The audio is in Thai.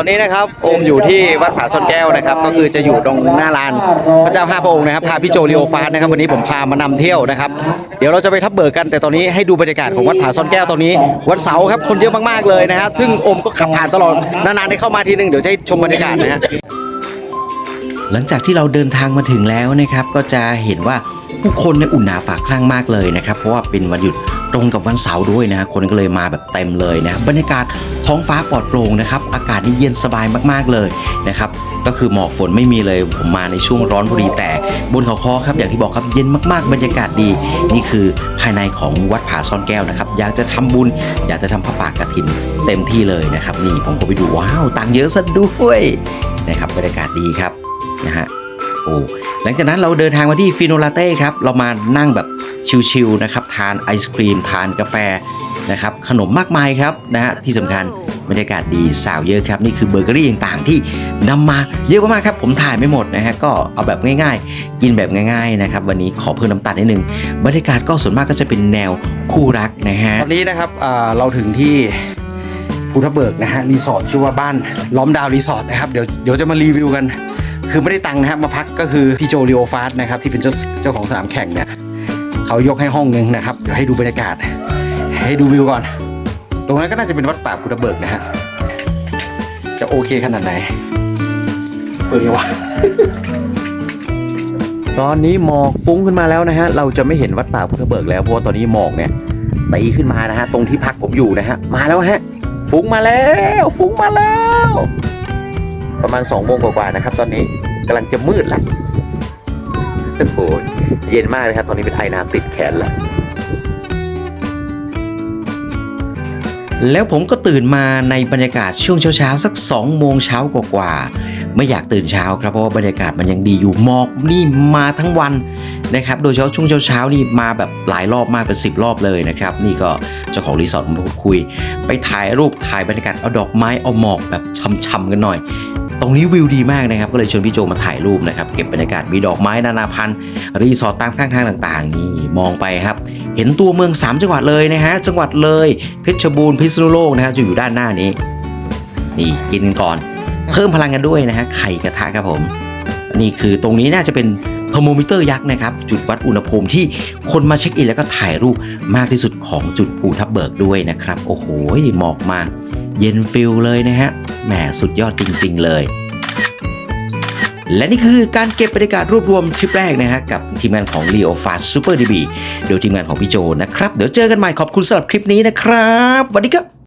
ตอนนี้นะครับโอมอยู่ที่วัดผาซ่อนแก้วนะครับ ก็คือจะอยู่ตรงหน้าลานพระเจ้าห้าพระองค์นะครับพาพี่โจลีโอฟาสนะครับวันนี้ผมพามานำเที่ยวนะครับ เดี๋ยวเราจะไปทับเบิกกันแต่ตอนนี้ให้ดูบรรยากาศของวัดผาซ่อนแก้วตอนนี้ วันเสาร์ครับคนเยอะมากๆเลยนะฮะซึ่งโอมก็ขับผ่านตลอดนานๆได้เข้ามาทีนึงเดี๋ยวจะให้ชมบรรยากาศนะฮะหลังจากที่เราเดินทางมาถึงแล้วนะครับ ก็จะเห็นว่าผู้คนในอุ่นหนาฝาคลั่งมากเลยนะครับ เพราะว่าเป็นวันหยุด ตรงกับวันเสาร์ด้วยนะคนก็เลยมาแบบเต็มเลยนะบรรยากาศท้องฟ้าปลอดโปร่งนะครับอากาศนี่เย็นสบายมากๆเลยนะครับก็คือหมอกฝนไม่มีเลยผมมาในช่วงร้อนพอดีแต่บนเขาคอครับอย่างที่บอกครับเย็นมากๆ บรรยากาศดี นี่คือภายในของวัดผาซ่อนแก้วนะครับอยากจะทำบุญ อยากจะทำพระป่ากฐินเต็มที่เลยนะครับนี่ผมก็ไปดูว้าวตังเยอะซะด้วยนะครับบรรยากาศดีครับนะฮะโอ้หลังจากนั้นเราเดินทางมาที่ฟิโนลาเต้ครับเรามานั่งแบบ ชิลๆนะครับทานไอศครีม ทานกาแฟนะครับขนมมากมายครับนะฮะที่สำคัญบรรยากาศดีสาวเยอะครับนี่คือเบเกอรี่ต่างๆ ที่นำมาเยอะมากๆครับผมถ่ายไม่หมดนะฮะก็เอาแบบง่ายๆ กินแบบง่ายๆนะครับวันนี้ขอเพิ่มน้ำตาลนิดนึงบรรยากาศก็ส่วนมากก็จะเป็นแนวคู่รักนะฮะตอนนี้นะครับเอ่อเราถึงที่ภูทับเบิกนะฮะรีสอร์ทชื่อว่าบ้านล้อมดาวรีสอร์ทนะครับเดี๋ยวเดี๋ยวจะมารีวิวกัน คือไม่ได้ตังค์นะครับมาพักก็คือพี่โจลีโอฟาสนะครับที่เป็นเจ้าเจ้าของสนามแข่งเนี่ย เขายกให้ห้องหนึงนะครับ เดี๋ยวให้ดูบรรยากาศ ให้ดูวิวก่อน ตรงนั้นก็น่าจะเป็นวัดป่าภูทับเบิกนะฮะ จะโอเคขนาดไหน เปิดยังวะตอนนี้หมอกฟุ้งขึ้นมาแล้วนะฮะ เราจะไม่เห็นวัดป่าพุทธเบิกแล้ว เพราะว่าตอนนี้หมอกเนี่ยตีขึ้นมานะฮะ ตรงที่พักผมอยู่นะฮะ มาแล้วฮะ ฟุ้งมาแล้ว ฟุ้งมาแล้ว ประมาณ2องโมงกว่าๆนะครับ ตอนนี้กำลังจะมืดแล้ว โอ้โหเย็นมากเลยครับ ตอนนี้เป็นไอน้ำติดแขนแล้ว แล้วผมก็ตื่นมาในบรรยากาศช่วงเช้าๆ สัก2โมงเช้ากว่าๆไม่อยากตื่นเช้าครับเพราะว่าบรรยากาศมันยังดีอยู่หมอกนี่มาทั้งวันนะครับ โดยเฉพาะช่วงเช้าๆนี่มาแบบหลายรอบมากเป็น10 รอบเลยนะครับ นี่ก็เจ้าของรีสอร์ทผมพูดคุย ไปถ่ายรูปถ่ายบรรยากาศเอาดอกไม้เอาหมอกแบบช่ำๆกันหน่อย ตรงนี้วิวดีมากนะครับก็เลยชวนพี่โจมาถ่ายรูปนะครับเก็บบรรยากาศมีดอกไม้นานาพันธุ์รีสอร์ทตามข้างทางต่างๆ นี่มองไปครับ เห็นตัวเมือง 3 จังหวัดเลยนะฮะจังหวัดเลยเพชรบูรณ์พิษณุโลกนะครับจะอยู่ด้านหน้านี้นี่กินกันก่อน เพิ่มพลังกันด้วยนะฮะไข่กระทะครับผม นี่คือตรงนี้น่าจะเป็นเทอร์โมมิเตอร์ยักษ์นะครับ จุดวัดอุณหภูมิที่คนมาเช็คอินแล้วก็ถ่ายรูปมากที่สุดของจุดภูทับเบิกด้วยนะครับ โอ้โหหมอกมาเย็นฟิลเลยนะฮะ แหมสุดยอดจริง ๆ เลย และนี่คือการเก็บบรรยากาศรวบรวมทริปแรกนะฮะกับทีมงานของ Leo Fast Super DB โดยทีมงานของพี่โจนะครับ เดี๋ยวเจอกันใหม่ขอบคุณสำหรับคลิปนี้นะครับสวัสดีครับ